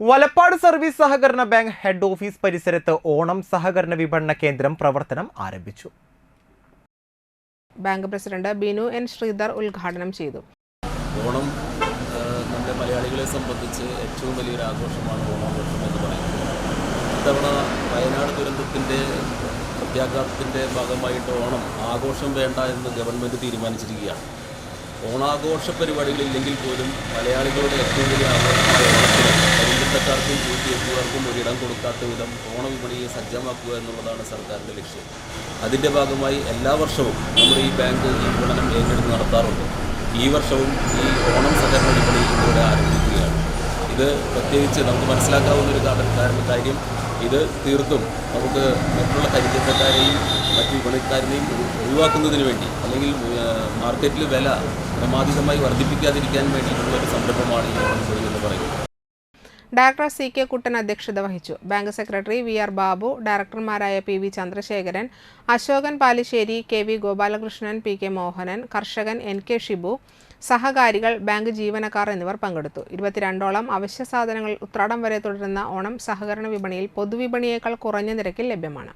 Valappad service സഹകരണ bank head office പരിസരത്ത് ഓണം സഹകരണ വിപണന കേന്ദ്രം പ്രവർത്തനം ആരംഭിച്ചു. Bank president Binu N Sreedhar ഉദ്ഘാടനം ചെയ്തു. ഓണം നമ്മുടെ മലയാളികളെ സംബന്ധിച്ച് ഏറ്റവും വലിയൊരു ആഘോഷമാണ് ഓണാഘോഷം എന്ന് പറയുന്നത്. ഇത്തവണ വയനാട് ദുരന്തത്തിന്റെ പ്രത്യാഘാതത്തിന്റെ ഭാഗമായിട്ട് ഓണം ആഘോഷം വേണ്ട എന്ന് ഗവൺമെന്റ് തീരുമാനിച്ചിരിക്കുകയാണ്. ഓണാഘോഷ പരിപാടികളില്ലെങ്കിൽ പോലും മലയാളികളുടെ ഏറ്റവും വലിയ ആഘോഷമായ ഓണത്തിന് കരിന്തക്കാർക്കും എത്തിയവർക്കും ഒരിടം കൊടുക്കാത്ത വിധം ഓണവിപണിയെ സജ്ജമാക്കുക എന്നുള്ളതാണ് സർക്കാരിന്റെ ലക്ഷ്യം. അതിന്റെ ഭാഗമായി എല്ലാ വർഷവും നമ്മുടെ ഈ ബാങ്ക് ഈ വിപണനം ഏറ്റെടുത്ത് നടത്താറുണ്ട്. ഈ വർഷവും ഈ ഓണം സഹകരണ വിപണി ഇതിലൂടെ ആരംഭിക്കുകയാണ്. ഇത് പ്രത്യേകിച്ച് നമുക്ക് മനസ്സിലാക്കാവുന്ന ഒരു കാരണം കാര്യം ഇത് തീർത്തും നമുക്ക് മറ്റുള്ള കരിഞ്ചന്തക്കാരെയും മറ്റ് വിപണിക്കാരനെയും ഒഴിവാക്കുന്നതിന് വേണ്ടി അല്ലെങ്കിൽ മാർക്കറ്റിൽ വില ക്രമാതീതമായി വർദ്ധിപ്പിക്കാതിരിക്കാൻ വേണ്ടിയിട്ടുള്ള ഒരു സംരംഭമാണ് ഈ ഓണം വിപണി എന്ന് പറയുന്നത്. ഡയറക്ടർ സി കെ കുട്ടൻ അധ്യക്ഷത വഹിച്ചു. Bank secretary V R Babu ഡയറക്ടർമാരായ P V Chandrasekharan Ashokan Palissery K V Gopalakrishnan P K Mohanan കർഷകൻ എൻ കെ ഷിബു സഹകാരികൾ ബാങ്ക് ജീവനക്കാർ എന്നിവർ പങ്കെടുത്തു. ഇരുപത്തിരണ്ടോളം അവശ്യ സാധനങ്ങൾ ഉത്രാടം വരെ തുടരുന്ന ഓണം സഹകരണ വിപണിയിൽ പൊതുവിപണിയേക്കാൾ കുറഞ്ഞ നിരക്കിൽ ലഭ്യമാണ്.